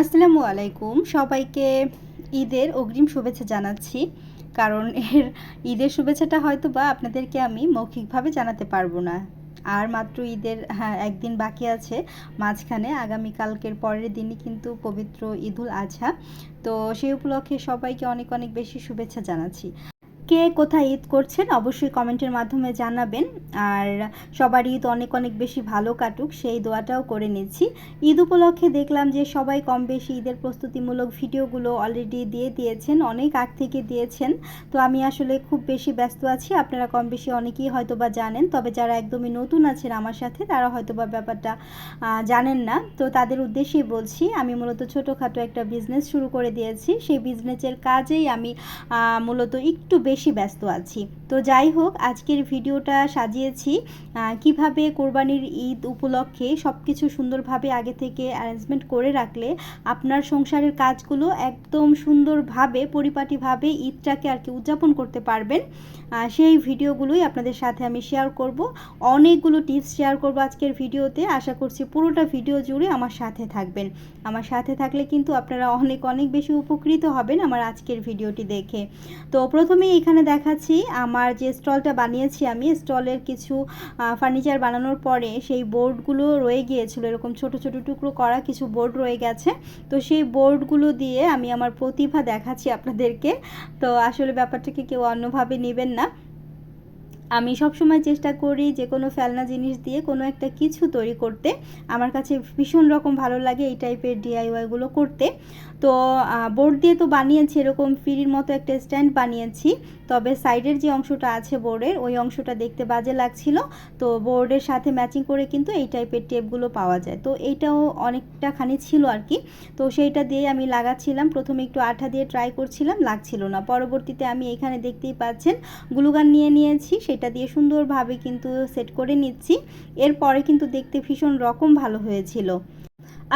আসসালামু আলাইকুম। সবাইকে ঈদের অগ্রিম শুভেচ্ছা জানাচ্ছি। কারণ এর ঈদের শুভেচ্ছাটা হয়তো বা আপনাদেরকে আমি মৌখিকভাবে জানাতে পারব না। আর মাত্র ঈদের হ্যাঁ একদিন বাকি আছে। মাঝখানে আগামীকালকের পরের দিনই কিন্তু পবিত্র ঈদুল আজহা তো সেই উপলক্ষে সবাইকে অনেক অনেক বেশি শুভেচ্ছা জানাচ্ছি। কে কোথায় ঈদ করছেন অবশ্যই কমেন্টের মাধ্যমে জানাবেন। আর সবার ঈদ অনেক অনেক বেশি ভালো কাটুক, সেই দোয়াটাও করে নিচ্ছি। ঈদ উপলক্ষে দেখলাম যে সবাই কম বেশি ঈদের প্রস্তুতিমূলক ভিডিওগুলো অলরেডি দিয়ে দিয়েছেন, অনেক আগ থেকে দিয়েছেন। তো আমি আসলে খুব বেশি ব্যস্ত আছি, আপনারা কম বেশি অনেকেই হয়তো বা জানেন, তবে যারা একদমই নতুন আছেন আমার সাথে, তারা হয়তো বা ব্যাপারটা জানেন না। তো তাদের উদ্দেশ্যেই বলছি, আমি মূলত ছোটোখাটো একটা বিজনেস শুরু করে দিয়েছি। সেই বিজনেসের কাজেই আমি মূলত একটু বেশি ব্যস্ত আছি। তো যাই হোক, আজকের ভিডিওটা সাজিয়েছি। কীভাবে কোরবানির ঈদ উপলক্ষে সব কিছু সুন্দরভাবে আগে থেকে অ্যারেঞ্জমেন্ট করে রাখলে আপনার সংসারের কাজগুলো একদম সুন্দরভাবে, পরিপাটিভাবে ঈদটাকে আর কি উদযাপন করতে পারবেন। সেই ভিডিওগুলোই আপনাদের সাথে আমি শেয়ার করব। অনেকগুলো টিপস শেয়ার করব আজকের ভিডিওতে। আশা করছি পুরোটা ভিডিও জুড়ে আমার সাথে থাকবেন। আমার সাথে থাকলে কিন্তু আপনারা অনেক অনেক বেশি উপকৃত হবেন আমার আজকের ভিডিওটি দেখে। তো প্রথমেই এখানে দেখাচ্ছি আমার যে স্টলটা বানিয়েছি আমি, স্টলের কিছু ফার্নিচার বানানোর পরে সেই বোর্ডগুলো রয়ে গিয়েছিল, এরকম ছোট ছোট টুকরো করা কিছু বোর্ড রয়ে গেছে। তো সেই বোর্ডগুলো দিয়ে আমি আমার প্রতিভা দেখাচ্ছি আপনাদেরকে। তো আসলে ব্যাপারটাকে কেউ অন্যভাবে নেবেন না। আমি সবসময় চেষ্টা করি যে কোনো ফেলনা জিনিস দিয়ে কোনো একটা কিছু তৈরি করতে। আমার কাছে ভীষণ রকম ভালো লাগে এই টাইপের ডিআইওয়াইগুলো করতে। তো বোর্ড দিয়ে তো বানিয়েছি, এরকম ফিরির মতো একটা স্ট্যান্ড বানিয়েছি। তবে সাইডের যে অংশটা আছে বোর্ডের ওই অংশটা দেখতে বাজে লাগছিল। তো বোর্ডের সাথে ম্যাচিং করে কিন্তু এই টাইপের টেপগুলো পাওয়া যায়। তো এইটাও অনেকটা খানি ছিল আর কি। তো সেইটা দিয়ে আমি লাগাচ্ছিলাম। প্রথমে একটু আঠা দিয়ে ট্রাই করছিলাম, লাগছিল না। পরবর্তীতে আমি এখানে দেখতেই পাচ্ছেন, গ্লুগান নিয়ে নিয়েছি। সেটা দিয়ে সুন্দরভাবে কিন্তু সেট করে নিচ্ছি। এরপরে কিন্তু দেখতে ভীষণ রকম ভালো হয়েছিল।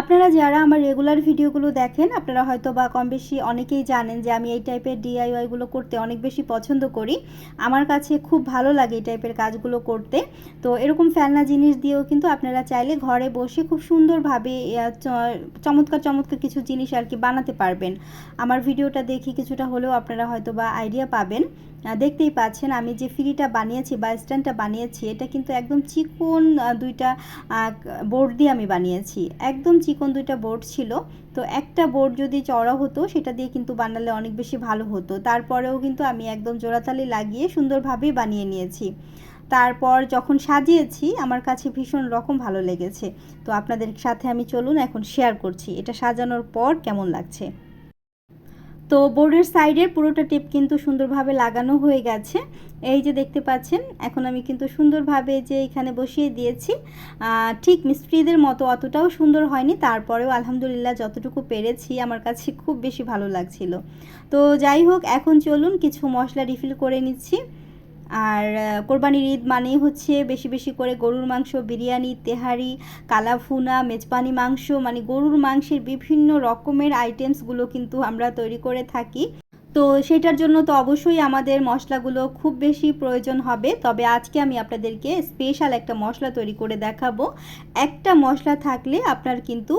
আপনারা যারা আমার রেগুলার ভিডিওগুলো দেখেন, আপনারা হয়তো বা কম বেশি অনেকেই জানেন যে আমি এই টাইপের ডিআইওয়াইগুলো করতে অনেক বেশি পছন্দ করি। আমার কাছে খুব ভালো লাগে এই টাইপের কাজগুলো করতে। তো এরকম ফেলনা জিনিস দিয়েও কিন্তু আপনারা চাইলে ঘরে বসে খুব সুন্দরভাবে চমৎকার চমৎকার কিছু জিনিস আর কি বানাতে পারবেন। আমার ভিডিওটা দেখে কিছুটা হলেও আপনারা হয়তো বা আইডিয়া পাবেন। দেখতেই পাচ্ছেন আমি যে ফ্রিটা বানিয়েছি বা স্ট্যান্ডটা বানিয়েছি, এটা কিন্তু একদম চিকন দুইটা বোর্ড দিয়ে আমি বানিয়েছি। একদম চিকন দুইটা বোর্ড ছিল, তো একটা বোর্ড যদি চড়া হতো, সেটা দিয়ে কিন্তু বানালে অনেক বেশি ভালো হতো। তারপরেও কিন্তু আমি একদম জোড়াতালি লাগিয়ে সুন্দরভাবেই বানিয়ে নিয়েছি। তারপর যখন সাজিয়েছি, আমার কাছে ভীষণ রকম ভালো লেগেছে। তো আপনাদের সাথে আমি চলুন এখন শেয়ার করছি, এটা সাজানোর পর কেমন লাগছে? তো বোর্ডের সাইডের পুরোটা টেপ কিন্তু সুন্দরভাবে লাগানো হয়ে গেছে। এই যে দেখতে পাচ্ছেন, এখন আমি কিন্তু সুন্দরভাবে যে এখানে বসিয়ে দিয়েছি ঠিক মিস্ত্রিদের মতো অতটাও সুন্দর হয়নি, তারপরেও আলহামদুলিল্লাহ যতটুকু পেরেছি আমার কাছে খুব বেশি ভালো লাগছিল। তো যাই হোক, এখন চলুন কিছু মশলা রিফিল করে নিচ্ছি। আর কোরবানির ঈদ মানেই হচ্ছে বেশি বেশি করে গরুর মাংস, বিরিয়ানি, তেহারি কালাফুনা মেজপানি মাংস মানে গরুর মাংসের বিভিন্ন রকমের আইটেমসগুলো কিন্তু আমরা তৈরি করে থাকি। তো সেটার জন্য তো অবশ্যই আমাদের মশলাগুলো খুব বেশি প্রয়োজন হবে। তবে আজকে আমি আপনাদেরকে স্পেশাল একটা মশলা তৈরি করে দেখাবো। একটা মশলা থাকলে আপনার কিন্তু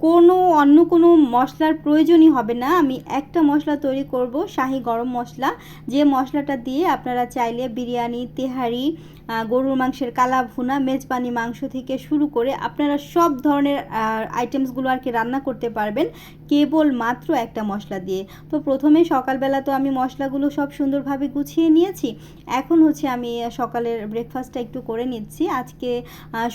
কোনো, অন্য কোনো মশলার প্রয়োজনই হবে না। আমি একটা মশলা তৈরি করব, শাহি গরম মশলা। যে মশলাটা দিয়ে আপনারা চাইলে বিরিয়ানি, তেহারি গরুর মাংসের কালা ভুনা, মেজবানি মাংস থেকে শুরু করে আপনারা সব ধরনের আইটেমসগুলো আর কি রান্না করতে পারবেন, কেবল মাত্র একটা মশলা দিয়ে। তো প্রথমে সকালবেলা তো আমি মশলাগুলো সব সুন্দরভাবে গুছিয়ে নিয়েছি। এখন হচ্ছে আমি সকালের ব্রেকফাস্টটা একটু করে নিচ্ছি। আজকে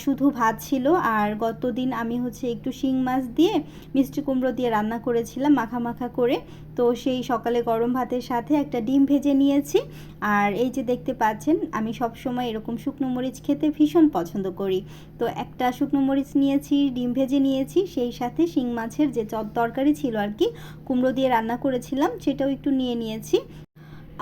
শুধু ভাত ছিল আর গত দিন আমি হচ্ছে একটু শিং মাছ দিয়ে মিষ্টি কুমড়ো দিয়ে রান্না করেছিলাম মাখা মাখা করে। তো সেই সকালে গরম ভাতের সাথে একটা ডিম ভেজে নিয়েছি। আর এই যে দেখতে পাচ্ছেন, আমি সব সময় এরকম শুকনো মরিচ খেতে ভীষণ পছন্দ করি। তো একটা শুকনো মরিচ নিয়েছি, ডিম ভেজে নিয়েছি, সেই সাথে শিং মাছের যে তরকারি ছিল আর কি, কুমড়ো দিয়ে রান্না করেছিলাম, সেটাও একটু নিয়ে নিয়েছি।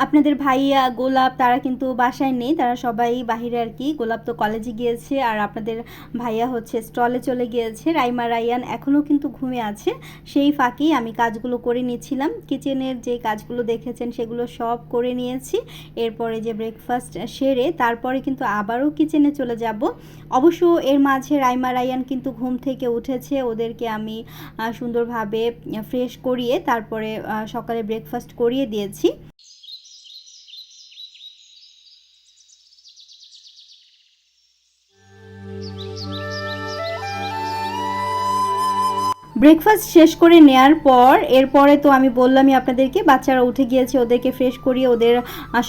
আপনাদের ভাইয়া গোলাপ, তারা কিন্তু বাসায় নেই, তারা সবাই বাহিরে আর কি। গোলাপ তো কলেজে গিয়েছে আর আপনাদের ভাইয়া হচ্ছে স্টলে চলে গিয়েছে। রাইমা রায়ান এখনও কিন্তু ঘুমে আছে। সেই ফাঁকেই আমি কাজগুলো করে নিয়েছিলাম কিচেনের যে কাজগুলো দেখেছেন সেগুলো সব করে নিয়েছি। এরপরে যে ব্রেকফাস্ট সেরে তারপরে কিন্তু আবারও কিচেনে চলে যাব। অবশ্য এর মাঝে রাইমা রাইয়ান কিন্তু ঘুম থেকে উঠেছে। ওদেরকে আমি সুন্দরভাবে ফ্রেশ করিয়ে তারপরে সকালে ব্রেকফাস্ট করিয়ে দিয়েছি। ব্রেকফাস্ট শেষ করে নেয়ার পর, এরপরে তো আমি বললামই আপনাদেরকে, বাচ্চারা উঠে গিয়েছে, ওদেরকে ফ্রেশ করিয়ে ওদের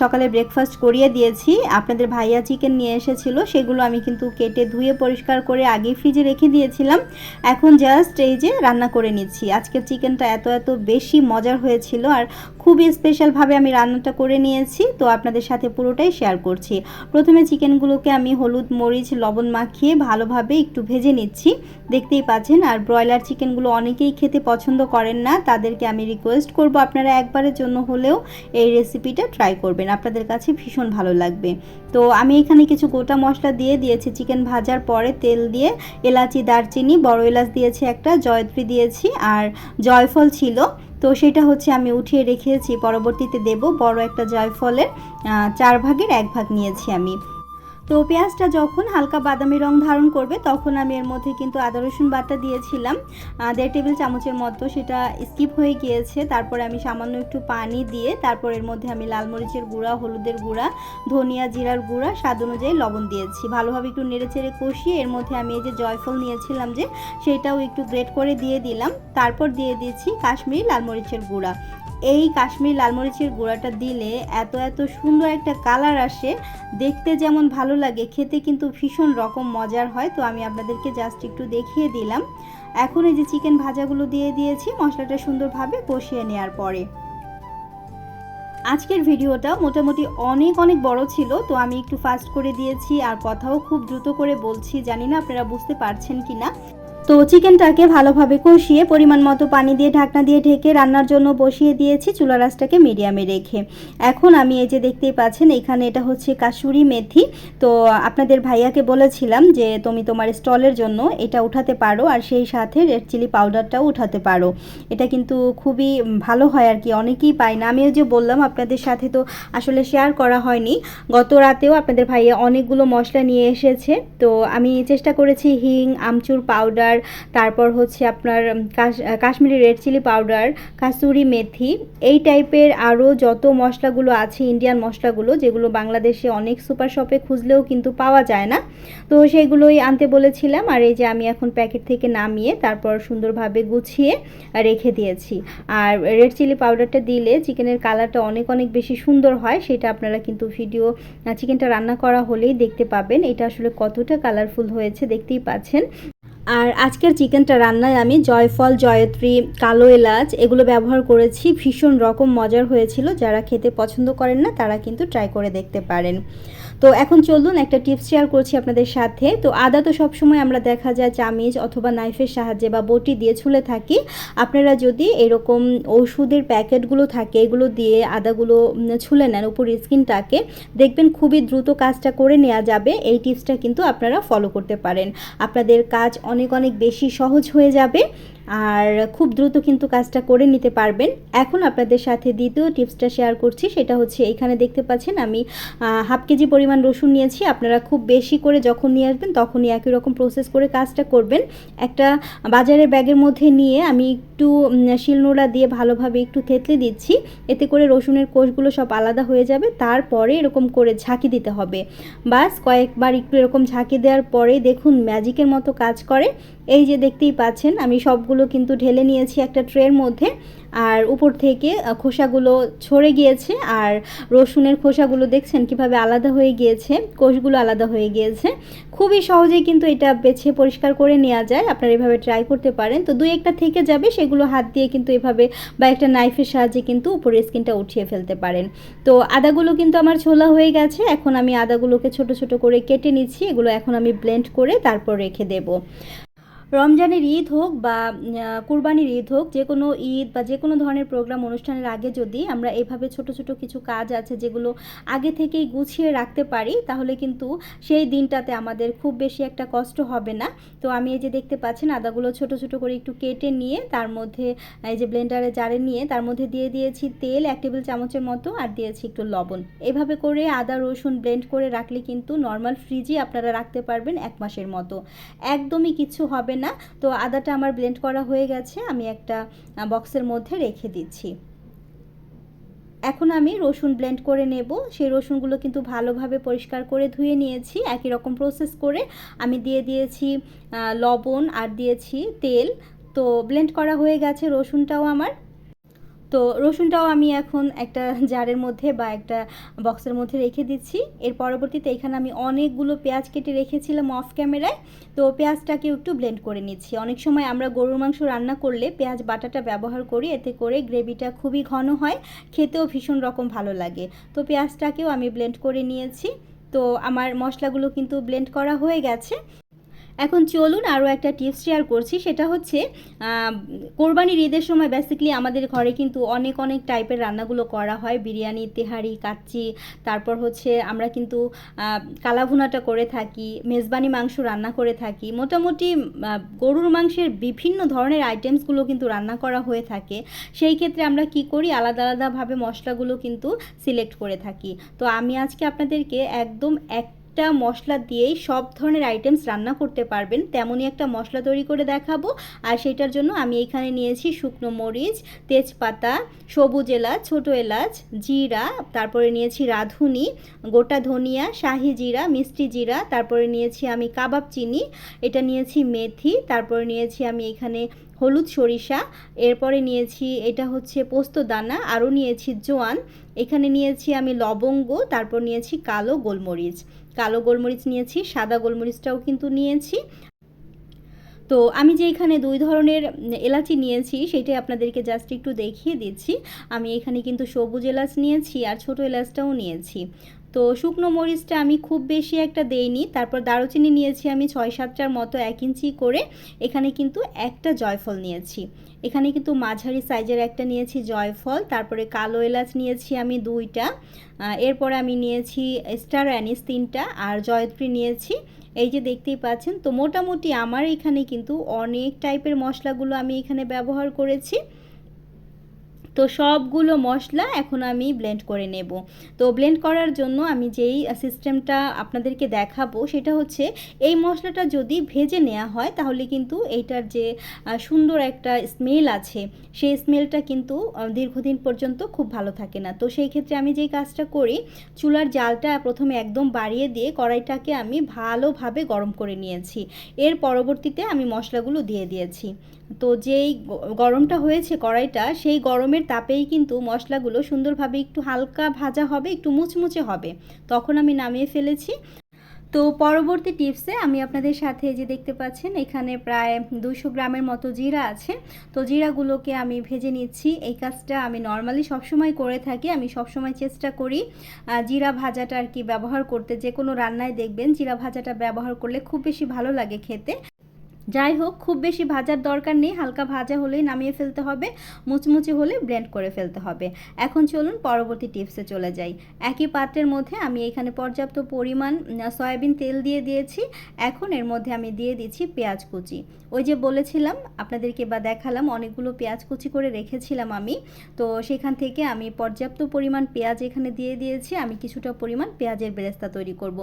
সকালে ব্রেকফাস্ট করিয়ে দিয়েছি। আপনাদের ভাইয়া চিকেন নিয়ে এসেছিল, সেগুলো আমি কিন্তু কেটে ধুয়ে পরিষ্কার করে আগে ফ্রিজে রেখে দিয়েছিলাম। এখন জাস্ট এই যে রান্না করে নিচ্ছি। আজকের চিকেনটা এত এত বেশি মজার হয়েছিল, আর খুবই স্পেশালভাবে আমি রান্নাটা করে নিয়েছি, তো আপনাদের সাথে পুরোটাই শেয়ার করছি। প্রথমে চিকেনগুলোকে আমি হলুদ, মরিচ, লবণ মাখিয়ে ভালোভাবে একটু ভেজে নিচ্ছি। দেখতেই পাচ্ছেন, আর ব্রয়লার চিকেনগুলো অনেকেই খেতে পছন্দ করেন না, তাদেরকে আমি রিকোয়েস্ট করব আপনারা একবারের জন্য হলেও এই রেসিপিটা ট্রাই করবেন, আপনাদের কাছে ভীষণ ভালো লাগবে। তো আমি এখানে কিছু গোটা মশলা দিয়ে দিয়েছি চিকেন ভাজার পরে তেল দিয়ে এলাচি, দারচিনি, বড় এলাচ দিয়েছি একটা, জয়ত্রী দিয়েছি, আর জয়ফল ছিল। তো সেটা হচ্ছে আমি উঠিয়ে রেখেছি, পরবর্তীতে দেব বড় একটা জয়ফলের চার ভাগের এক ভাগ নিয়েছি আমি। তো পেঁয়াজটা যখন হালকা বাদামি রং ধারণ করবে, তখন আমি এর মধ্যে কিন্তু আদা, রসুন বাটা দিয়েছিলাম। দেড় টেবিল চামচের মতো সেটা স্কিপ হয়ে গিয়েছে। তারপরে আমি সামান্য একটু পানি দিয়ে তারপর এর মধ্যে আমি লাল মরিচের গুঁড়া, হলুদের গুঁড়া, ধনিয়া জিরার গুঁড়া, স্বাদ অনুযায়ী লবণ দিয়েছি। ভালোভাবে একটু নেড়ে চেড়ে কষিয়ে এর মধ্যে আমি এই যে জয়ফল নিয়েছিলাম যে, সেটাও একটু গ্রেট করে দিয়ে দিলাম। তারপর দিয়ে দিয়েছি কাশ্মীরি লাল মরিচের গুঁড়া। এই কাশ্মীরি লালমরিচের গুঁড়াটা দিলে এত এত সুন্দর একটা কালার আসে। দেখতে যেমন ভালো লাগে, খেতে কিন্তু ভীষণ রকম মজার হয়। তো আমি আপনাদেরকে জাস্ট একটু দেখিয়ে দিলাম। এখন এই যে চিকেন ভাজাগুলো দিয়ে দিয়েছি, মশলাটা সুন্দরভাবে কষিয়ে নেওয়ার পরে। আজকের ভিডিওটা মোটামুটি অনেক অনেক বড় ছিল, তো আমি একটু ফাস্ট করে দিয়েছি আর কথাও খুব দ্রুত করে বলছি। জানি না আপনারা বুঝতে পারছেন কি না তো চিকেনটাকে ভালোভাবে কষিয়ে পরিমাণ মতো পানি দিয়ে ঢাকনা দিয়ে ঢেকে রান্নার জন্য বসিয়ে দিয়েছি চুলা রাসটাকে মিডিয়ামে রেখে। এখন আমি এই যে দেখতেই পাচ্ছেন, এখানে এটা হচ্ছে কাসুরি মেথি। তো আপনাদের ভাইয়াকে বলেছিলাম যে, তুমি তোমার স্টলের জন্য এটা উঠাতে পারো আর সেই সাথে রেড চিলি পাউডারটাও উঠাতে পারো। এটা কিন্তু খুবই ভালো হয় আর কি, অনেকেই পায় না। আমি ওই যে বললাম আপনাদের সাথে তো আসলে শেয়ার করা হয়নি। গত রাতেও আপনাদের ভাইয়া অনেকগুলো মশলা নিয়ে এসেছে। তো আমি চেষ্টা করেছি হিং, আমচুর পাউডার তারপর হচ্ছে আপনার Kashmiri red chilli powder kasuri methi, এই টাইপের আরও যত মশলাগুলো আছে ইন্ডিয়ান মশলাগুলো, যেগুলো বাংলাদেশে অনেক সুপার শপে খুঁজলেও কিন্তু পাওয়া যায় না। তো সেগুলোই আনতে বলেছিলাম, আর এই যে আমি এখন প্যাকেট থেকে নামিয়ে তারপর সুন্দরভাবে গুছিয়ে রেখে দিয়েছি। আর রেড চিলি পাউডারটা দিলে চিকেনের কালারটা অনেক অনেক বেশি সুন্দর হয়, সেটা আপনারা কিন্তু ভিডিও চিকেনটা রান্না করা হলেই দেখতে পাবেন। এটা আসলে কতটা কালারফুল হয়েছে দেখতেই পাচ্ছেন। আর আজকের চিকেনটা রান্নায় আমি জয়ফল, জয়ত্রী, কালো এলাচ এগুলো ব্যবহার করেছি। ভীষণ রকম মজার হয়েছিল। যারা খেতে পছন্দ করেন না, তারা কিন্তু ট্রাই করে দেখতে পারেন। তো এখন চলুন একটা টিপস শেয়ার করছি আপনাদের সাথে। তো আদা তো সবসময় আমরা দেখা যায় চামিচ অথবা নাইফের সাহায্যে বা বটি দিয়ে ছুলে থাকি। আপনারা যদি এরকম ওষুধের প্যাকেটগুলো থাকে, এগুলো দিয়ে আদাগুলো ছুলে নেন উপর স্কিনটাকে, দেখবেন খুবই দ্রুত কাজটা করে নেওয়া যাবে। এই টিপসটা কিন্তু আপনারা ফলো করতে পারেন। আপনাদের কাজ অনেক অনেক বেশি সহজ হয়ে যাবে। আর খুব দ্রুত কিন্তু কাজটা করে নিতে পারবেন। এখন আপনাদের সাথে দ্বিতীয় টিপসটা শেয়ার করছি, সেটা হচ্ছে এখানে দেখতে পাচ্ছেন আমি হাফ কেজি পরিমাণ রসুন নিয়েছি। আপনারা খুব বেশি করে যখন নিয়ে আসবেন, তখনই একই রকম প্রসেস করে কাজটা করবেন। একটা বাজারের ব্যাগের মধ্যে নিয়ে আমি একটু শিলনোড়া দিয়ে ভালোভাবে একটু থেতলে দিচ্ছি। এতে করে রসুনের কোষগুলো সব আলাদা হয়ে যাবে। তারপরে এরকম করে ঝাঁকি দিতে হবে। বাস কয়েকবার একটু এরকম ঝাঁকি দেওয়ার পরে দেখুন ম্যাজিকের মতো কাজ করে। এই যে দেখতেই পাচ্ছেন, আমি সবগুলো কিন্তু ঢেলে নিয়েছি একটা ট্রের মধ্যে। আর উপর থেকে খোসাগুলো ছড়ে গিয়েছে। আর রসুনের খোসাগুলো দেখছেন কীভাবে আলাদা হয়ে গিয়েছে? কোষগুলো আলাদা হয়ে গিয়েছে। খুবই সহজেই কিন্তু এটা বেছে পরিষ্কার করে নেওয়া যায়। আপনারা এভাবে ট্রাই করতে পারেন। তো দুই একটা থেকে যাবে, সেগুলো হাত দিয়ে কিন্তু এভাবে বা একটা নাইফের সাহায্যে কিন্তু উপরের স্কিনটা উঠিয়ে ফেলতে পারেন। তো আদাগুলো কিন্তু আমার ছোলা হয়ে গেছে। এখন আমি আদাগুলোকে ছোট ছোট করে কেটে নিচ্ছি। এগুলো এখন আমি ব্লেন্ড করে তারপর রেখে দেবো। রমজানের ঈদ হোক বা কুরবানির ঈদ হোক, যে কোনো ঈদ বা যে কোনো ধরনের প্রোগ্রাম অনুষ্ঠানের আগে যদি আমরা এভাবে ছোট ছোট কিছু কাজ আছে যেগুলো আগে থেকেই গুছিয়ে রাখতে পারি, তাহলে কিন্তু সেই দিনটাতে আমাদের খুব বেশি একটা কষ্ট হবে না। তো আমি এই যে দেখতে পাচ্ছেন আদাগুলো ছোট ছোট করে একটু কেটে নিয়ে, তার মধ্যে, এই যে ব্লেন্ডারে জারে নিয়ে, তার মধ্যে দিয়ে দিয়েছি তেল এক টেবিল চামচের মতো আর দিয়েছি একটু লবণ। এভাবে করে আদা, রসুন ব্লেন্ড করে রাখলে কিন্তু নর্মাল ফ্রিজে আপনারা রাখতে পারবেন এক মাসের মতো। একদমই কিছু হবে না, তো আদাটা আমার ব্লেন্ড করা হয়ে গেছে, আমি একটা বক্সের মধ্যে রেখে দিচ্ছি। এখন আমি রসুন ব্লেন্ড করে নেব। সেই রসুনগুলো কিন্তু ভালোভাবে পরিষ্কার করে ধুয়ে নিয়েছি, একই রকম প্রসেস করে আমি দিয়ে দিয়েছি লবণ আর দিয়েছি তেল। তো ব্লেন্ড করা হয়ে গেছে রসুনটাও আমার। তো রসুনটাও আমি এখন একটা জারের মধ্যে বা একটা বক্সের মধ্যে রেখে দিচ্ছি। এর পরবর্তীতে এখানে আমি অনেকগুলো পেঁয়াজ কেটে রেখেছিলাম অফ ক্যামেরায় তো পেঁয়াজটাকে একটু ব্লেন্ড করে নিচ্ছি। অনেক সময় আমরা গরুর মাংস রান্না করলে পেঁয়াজ বাটাটা ব্যবহার করি, এতে করে গ্রেভিটা খুবই ঘন হয়, খেতেও ভীষণ রকম ভালো লাগে। তো পেঁয়াজটাকেও আমি ব্লেন্ড করে নিয়েছি। তো আমার মশলাগুলো কিন্তু ব্লেন্ড করা হয়ে গেছে। এখন চলুন আরও একটা টিপস শেয়ার করছি, সেটা হচ্ছে কোরবানির ঈদের সময় বেসিক্যালি আমাদের ঘরে কিন্তু অনেক অনেক টাইপের রান্নাগুলো করা হয়। বিরিয়ানি, তেহারি, কাচ্চি, তারপর হচ্ছে আমরা কিন্তু কালাভুনাটা করে থাকি, মেজবানি মাংস রান্না করে থাকি। মোটামুটি গরুর মাংসের বিভিন্ন ধরনের আইটেমসগুলো কিন্তু রান্না করা হয়ে থাকে। সেই ক্ষেত্রে আমরা কি করি? আলাদা আলাদাভাবে মশলাগুলো কিন্তু সিলেক্ট করে থাকি। তো আমি আজকে আপনাদেরকে একদম এক একটা মশলা দিয়েই সব ধরনের আইটেমস রান্না করতে পারবেন। তেমনই একটা মশলা তৈরি করে দেখাবো। আর সেটার জন্য আমি এখানে নিয়েছি শুকনো মরিচ, তেজপাতা, সবুজ এলাচ, ছোটো এলাচ, জিরা, তারপরে নিয়েছি রাঁধুনি, গোটা ধনিয়া, শাহি জিরা, মিষ্টি জিরা, তারপরে নিয়েছি আমি কাবাব চিনি, এটা নিয়েছি মেথি, তারপরে নিয়েছি আমি এখানে হলুদ সরিষা, এরপরে নিয়েছি এটা হচ্ছে পোস্ত দানা, আরও নিয়েছি জোয়ান, এখানে নিয়েছি আমি লবঙ্গ, তারপর নিয়েছি কালো গোলমরিচ। কালো গোলমরিচ নিয়েছি, সাদা গোলমরিচটাও কিন্তু নিয়েছি। তো আমি যে এখানে দুই ধরনের এলাচি নিয়েছি, সেটাই আপনাদেরকে জাস্ট একটু দেখিয়ে দিচ্ছি। আমি এখানে কিন্তু সবুজ এলাচ নিয়েছি আর ছোট এলাচটাও নিয়েছি। তো শুকনো মরিচটা আমি খুব বেশি একটা দেইনি, তারপর দারুচিনি নিয়েছি আমি ছয় সাতটার মতো এক ইঞ্চি করে, এখানে কিন্তু একটা জয়ফল নিয়েছি। এখানে কিন্তু মাঝারি সাইজের একটা নিয়েছি জয়ফল, তারপরে কালো এলাচ নিয়েছি আমি দুইটা এরপরে আমি নিয়েছি স্টার অ্যানিস তিনটা, আর জয়ত্রী নিয়েছি। এই যে দেখতেই পাচ্ছেন, তো মোটামুটি আমার এখানে কিন্তু অনেক টাইপের মশলাগুলো আমি এখানে ব্যবহার করেছি। তো সবগুলো মশলা এখন আমি ব্লেন্ড করে নেব। তো ব্লেন্ড করার জন্য আমি যেই সিস্টেমটা আপনাদেরকে দেখাবো সেটা হচ্ছে, এই মশলাটা যদি ভেজে নেওয়া হয় তাহলে কিন্তু এইটার যে সুন্দর একটা স্মেল আছে, সেই স্মেলটা কিন্তু দীর্ঘদিন পর্যন্ত খুব ভালো থাকে না। তো সেই ক্ষেত্রে আমি যেই কাজটা করি, চুলার জালটা প্রথমে একদম বাড়িয়ে দিয়ে কড়াইটাকে আমি ভালোভাবে গরম করে নিয়েছি। এর পরবর্তীতে আমি মশলাগুলো দিয়ে দিয়েছি। তো যেই গরমটা হয়েছে কড়াইটা, সেই গরমের তাপেই কিন্তু মশলাগুলো সুন্দরভাবে একটু হালকা ভাজা হবে, একটু মুচমুচে হবে। তখন আমি নামিয়ে ফেলেছি। তো পরবর্তী টিপসে আমি আপনাদের সাথে যে দেখতে পাচ্ছেন, এখানে প্রায় দুশো গ্রামের মতো জিরা আছে। তো জিরাগুলোকে আমি ভেজে নিচ্ছি। এই কাজটা আমি নর্মালি সবসময় করে থাকি। আমি সবসময় চেষ্টা করি জিরা ভাজাটা আর কি ব্যবহার করতে। যে কোনো রান্নায় দেখবেন জিরা ভাজাটা ব্যবহার করলে খুব বেশি ভালো লাগে খেতে। যাই হোক খুব বেশি ভাজার দরকার নেই। হালকা ভাজা হলেই নামিয়ে ফেলতে হবে, মুচমুচে হলে ব্লেন্ড করে ফেলতে হবে। এখন চলুন পরবর্তী টিপসে চলে যাই। একই পাত্রের মধ্যে আমি এখানে পর্যাপ্ত পরিমাণ সয়াবিন তেল দিয়ে দিয়েছি। এখন এর মধ্যে আমি দিয়ে দিচ্ছি পেঁয়াজ কুচি। ওই যে বলেছিলাম, আপনাদেরকে বা দেখালাম, অনেকগুলো পেঁয়াজ কুচি করে রেখেছিলাম আমি। তো সেখান থেকে আমি পর্যাপ্ত পরিমাণ পেঁয়াজ এখানে দিয়ে দিয়েছি। আমি কিছুটা পরিমাণ পেঁয়াজের বেরেস্তা তৈরি করব।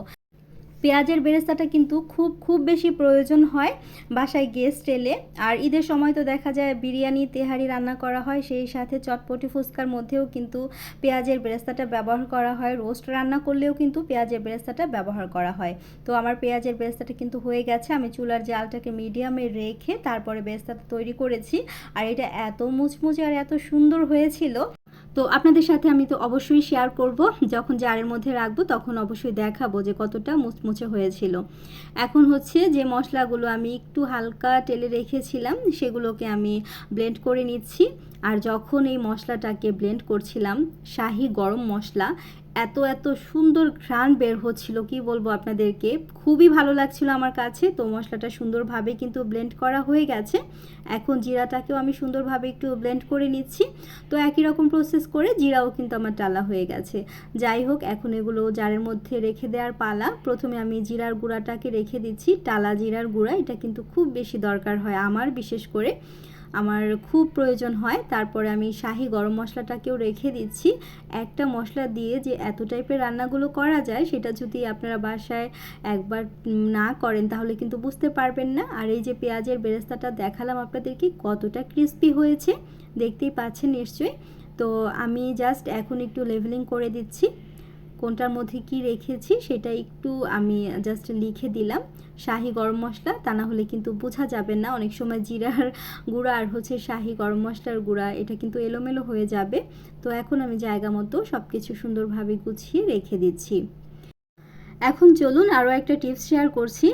পেঁয়াজের বেরেস্তাটা কিন্তু খুব খুব বেশি প্রয়োজন হয় বাসায় গেস্ট এলে। আর ঈদের সময় তো দেখা যায় বিরিয়ানি, তেহারি রান্না করা হয়, সেই সাথে চটপটি ফুচকার মধ্যেও কিন্তু পেঁয়াজের বেরেস্তাটা ব্যবহার করা হয়। রোস্ট রান্না করলেও কিন্তু পেঁয়াজের বেরেস্তাটা ব্যবহার করা হয়। তো আমার পেঁয়াজের বেরেস্তাটা কিন্তু হয়ে গেছে। আমি চুলার জালটাকে মিডিয়ামে রেখে তারপরে বেরেস্তাটা তৈরি করেছি। আর এটা এত মুচমুচে আর এত সুন্দর হয়েছিল তো আপনাদের সাথে আমি তো অবশ্যই শেয়ার করব। যখন জারের মধ্যে রাখব, তখন অবশ্যই দেখাবো যে কতটা মুচমুচে হয়েছিল। এখন হচ্ছে যে মশলাগুলো আমি একটু হালকা তেলে রেখেছিলাম, সেগুলোকে আমি ব্লেন্ড করে নিচ্ছি। আর যখন এই মশলাটাকে ব্লেন্ড করছিলাম, শাহি গরম মশলা এত এত সুন্দর ঘ্রাণ বের হচ্ছিল, কি বলব আপনাদেরকে? খুবই ভালো লাগছিল আমার কাছে। তো মশলাটা সুন্দরভাবে কিন্তু ব্লেন্ড করা হয়ে গেছে। এখন জিরাটাকেও আমি সুন্দরভাবে একটু ব্লেন্ড করে নিচ্ছি। তো একই রকম প্রসেস করে জিরাও কিন্তু আমার টালা হয়ে গেছে। যাই হোক, এখন এগুলো জারের মধ্যে রেখে দেওয়ার পালা। প্রথমে আমি জিরার গুঁড়াটাকে রেখে দিচ্ছি। টালা জিরার গুঁড়া, এটা কিন্তু খুব বেশি দরকার হয় আমার, বিশেষ করে আমার খুব প্রয়োজন হয়, তারপরে আমি শাহি গরম মশলাটাকেও রেখে দিচ্ছি। একটা মশলা দিয়ে যে এত টাইপের রান্নাগুলো করা যায়, সেটা যদি আপনারা বাসায় একবার না করেন, তাহলে কিন্তু বুঝতে পারবেন না। আর এই যে পেঁয়াজের বেরেস্তাটা দেখালাম আপনাদেরকে, কতটা ক্রিস্পি হয়েছে, দেখতেই পাচ্ছেন নিশ্চয়ই। তো আমি জাস্ট এখন একটু লেভেলিং করে দিচ্ছি। কোনটার মধ্যে কি রেখেছি সেটা একটু আমি জাস্ট লিখে দিলাম। শাহি গরম মশলা, তা না হলে কিন্তু বোঝা যাবে না। অনেক সময় জিরার গুঁড়া আর হচ্ছে শাহি গরম মশলার গুঁড়া, এটা কিন্তু এলোমেলো হয়ে যাবে। তো এখন আমি জায়গা মতো সব কিছু সুন্দরভাবে গুছিয়ে রেখে দিচ্ছি। এখন চলুন আরও একটা টিপস শেয়ার করছি।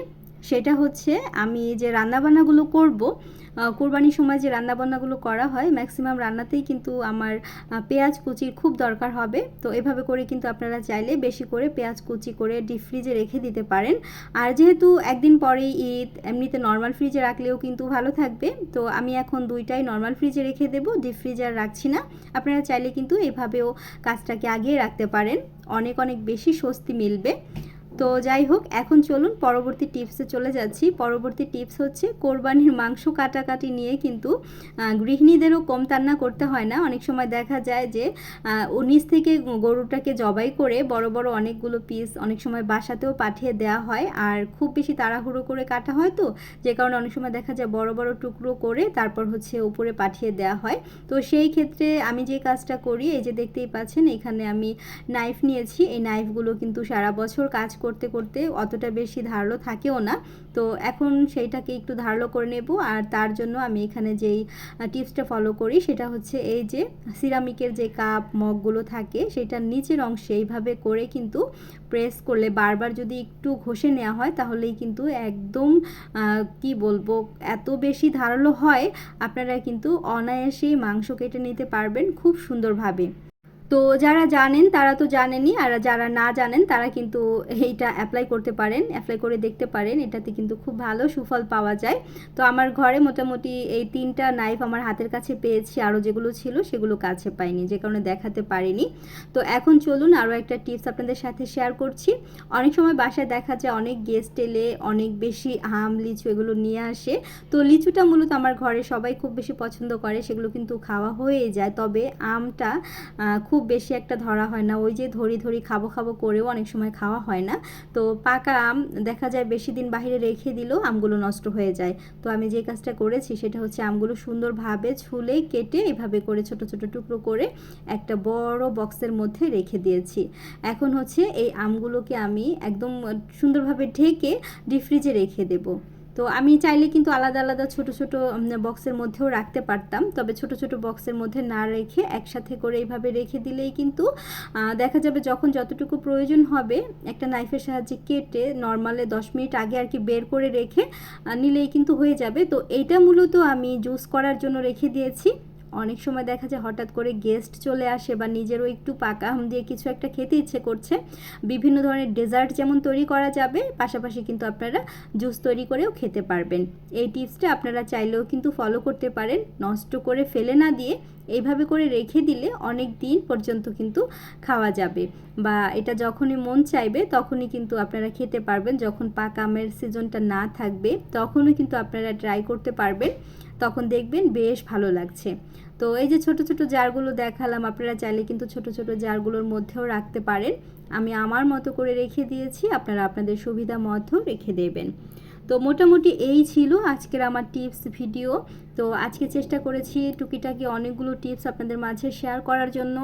সেটা হচ্ছে আমি যে রান্নাবান্নাগুলো করব কোরবানির সময় যে রান্নাবান্নাগুলো করা হয় ম্যাক্সিমাম রান্নাতেই কিন্তু আমার পেঁয়াজ কুচির খুব দরকার হবে। তো এভাবে করে কিন্তু আপনারা চাইলে বেশি করে পেঁয়াজ কুচি করে ডিপ ফ্রিজে রেখে দিতে পারেন। আর যেহেতু একদিন পরেই ঈদ, এমনিতে নর্মাল ফ্রিজে রাখলেও কিন্তু ভালো থাকবে। তো আমি এখন দুইটাই নর্মাল ফ্রিজে রেখে দেবো ডিপ ফ্রিজে আর রাখছি না। আপনারা চাইলে কিন্তু এভাবেও কাজটাকে আগিয়ে রাখতে পারেন। অনেক অনেক বেশি স্বস্তি মিলবে। তো যাই হোক, এখন চলুন পরবর্তী টিপসে চলে যাচ্ছি। পরবর্তী টিপস হচ্ছে কোরবানির মাংস কাটাকাটি নিয়ে কিন্তু গৃহিণীদেরও কম তান্না করতে হয় না। অনেক সময় দেখা যায় যে নিচ থেকে গরুটাকে জবাই করে বড় বড় অনেকগুলো পিস অনেক সময় বাসাতেও পাঠিয়ে দেওয়া হয়। আর খুব বেশি তাড়াহুড়ো করে কাটা হয় তো, যে কারণে অনেক সময় দেখা যায় বড় বড় টুকরো করে তারপর হচ্ছে উপরে পাঠিয়ে দেওয়া হয়। তো সেই ক্ষেত্রে আমি যে কাজটা করি, এই যে দেখতেই পাচ্ছেন, এখানে আমি নাইফ নিয়েছি। এই নাইফগুলো কিন্তু সারা বছর কাজ করতে করতে অতটা বেশি ধারালো থাকেও না। তো এখন সেইটাকে একটু ধারালো করে নেব আর তার জন্য আমি এখানে যেই টিপসটা ফলো করি সেটা হচ্ছে এই যে সিরামিকের যে কাপ মগগুলো থাকে সেটার নিচের অংশে এইভাবে করে কিন্তু প্রেস করলে বারবার যদি একটু ঘষে নেওয়া হয় তাহলেই কিন্তু একদম কি বলব, এত বেশি ধারালো হয়, আপনারা কিন্তু অনায়াসেই মাংস কেটে নিতে পারবেন খুব সুন্দরভাবে। তো যারা জানেন, তারা তো জানেনই, আর যারা না জানেন, তারা কিন্তু এইটা অ্যাপ্লাই করতে পারেন অ্যাপ্লাই করে দেখতে পারেন। এটাতে কিন্তু খুব ভালো সুফল পাওয়া যায়। তো আমার ঘরে মোটামুটি এই তিনটা নাইফ আমার হাতের কাছে পেয়েছি, আরও যেগুলো ছিল সেগুলো কাছে পাইনি, যে কারণে দেখাতে পারিনি। তো এখন চলুন আরও একটা টিপস আপনাদের সাথে শেয়ার করছি। অনেক সময় বাসায় দেখা যায় অনেক গেস্ট এলে অনেক বেশি আম, লিচু এগুলো নিয়ে আসে। তো লিচুটা মূলত আমার ঘরে সবাই খুব বেশি পছন্দ করে, সেগুলো কিন্তু খাওয়া হয়ে যায়। তবে আমটা খুব বেশি একটা ধরা হয় না। ওই যে ধরি ধরি, খাব খাব করেও অনেক সময় খাওয়া হয় না। তো পাকা আম দেখা যায় বেশি দিন বাহিরে রেখে দিলেও আমগুলো নষ্ট হয়ে যায়। তো আমি যে কাজটা করেছি সেটা হচ্ছে আমগুলো সুন্দরভাবে ছুলে কেটে এভাবে করে ছোট ছোট টুকরো করে একটা বড় বক্সের মধ্যে রেখে দিয়েছি। এখন হচ্ছে এই আমগুলোকে আমি একদম সুন্দরভাবে ঢেকে ডিপ ফ্রিজে রেখে দেবো। তো আমি চাইলে কিন্তু আলাদা আলাদা ছোট ছোট বক্সের মধ্যেও রাখতে পারতাম। তবে ছোট ছোট বক্সের মধ্যে না রেখে একসাথে করে এইভাবে রেখে দিলেই কিন্তু দেখা যাবে যখন যতটুকু প্রয়োজন হবে, একটা নাইফের সাহায্যে কেটে নর্মালে দশ মিনিট আগে আর কি বের করে রেখে নিলেই কিন্তু হয়ে যাবে। তো এইটা মূলত আমি জুস করার জন্য রেখে দিয়েছি। অনেক সময় দেখা যায় হঠাৎ করে গেস্ট চলে আসে বা নিজেরও একটু পাকা আম দিয়ে কিছু একটা খেতে ইচ্ছে করছে, বিভিন্ন ধরনের ডেজার্ট যেমন তৈরি করা যাবে, পাশাপাশি কিন্তু আপনারা জুস তৈরি করেও খেতে পারবেন। এই টিপসটা আপনারা চাইলেও কিন্তু ফলো করতে পারেন, নষ্ট করে ফেলে না দিয়ে এইভাবে করে রেখে দিলে অনেক দিন পর্যন্ত কিন্তু খাওয়া যাবে। বা এটা যখনই মন চাইবে তখনই কিন্তু আপনারা খেতে পারবেন, যখন পাকা আমের সিজনটা না থাকবে তখনও কিন্তু আপনারা ট্রাই করতে পারবেন। তখন দেখবেন বেশ ভালো লাগছে। তো এই যে ছোট ছোট জারগুলো দেখালাম, আপনারা চাইলে কিন্তু ছোট ছোট জারগুলোর মধ্যেও রাখতে পারেন। আমি আমার মতো করে রেখে দিয়েছি, আপনারা আপনাদের সুবিধা মতো রেখে দেবেন। তো মোটামুটি এই ছিল আজকের আমার টিপস ভিডিও। তো আজকে চেষ্টা করেছি টুকিটাকি অনেকগুলো টিপস আপনাদের মাঝে শেয়ার করার জন্য।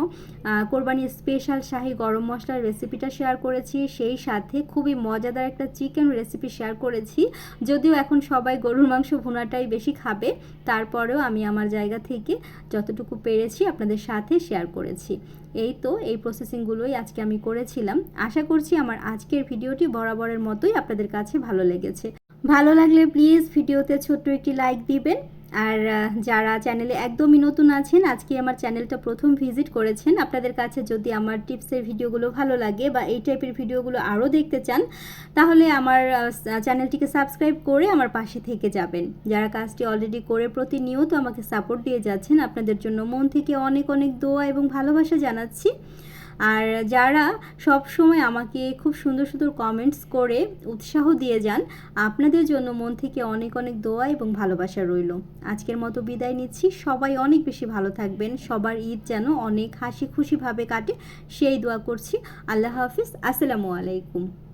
কোরবানির স্পেশাল শাহি গরম মশলার রেসিপিটা শেয়ার করেছি, সেই সাথে খুবই মজাদার একটা চিকেন রেসিপি শেয়ার করেছি। যদিও এখন সবাই গরুর মাংস ভুনাটাই বেশি খাবে, তারপরেও আমি আমার জায়গা থেকে যতটুকু পেরেছি আপনাদের সাথে শেয়ার করেছি। এই তো, এই প্রসেসিংগুলোই আজকে আমি করেছিলাম। আশা করছি আমার আজকের ভিডিওটি বরাবরের মতোই আপনাদের কাছে ভালো লেগেছে। ভালো লাগলে প্লিজ ভিডিওতে ছোট্ট একটি লাইক দিবেন। আর যারা চ্যানেলে একদমই নতুন আছেন, আজকে আমার চ্যানেলটা প্রথম ভিজিট করেছেন, আপনাদের কাছে যদি আমার টিপসের ভিডিওগুলো ভালো লাগে বা এই টাইপের ভিডিওগুলো আরও দেখতে চান, তাহলে আমার চ্যানেলটিকে সাবস্ক্রাইব করে আমার পাশে থেকে যাবেন। যারা কাজটি অলরেডি করে প্রতিনিয়ত আমাকে সাপোর্ট দিয়ে যাচ্ছেন, আপনাদের জন্য মন থেকে অনেক অনেক দোয়া এবং ভালোবাসা জানাচ্ছি। আর যারা সব সময় আমাকে খুব সুন্দর সুন্দর কমেন্টস করে উৎসাহ দিয়ে যান, আপনাদের জন্য মন থেকে অনেক অনেক দোয়া এবং ভালোবাসা রইল। আজকের মতো বিদায় নিচ্ছি। সবাই অনেক বেশি ভালো থাকবেন। সবার ঈদ যেন অনেক হাসি খুশিভাবে কাটে, সেই দোয়া করছি। আল্লাহ হাফিজ। আসসালামু আলাইকুম।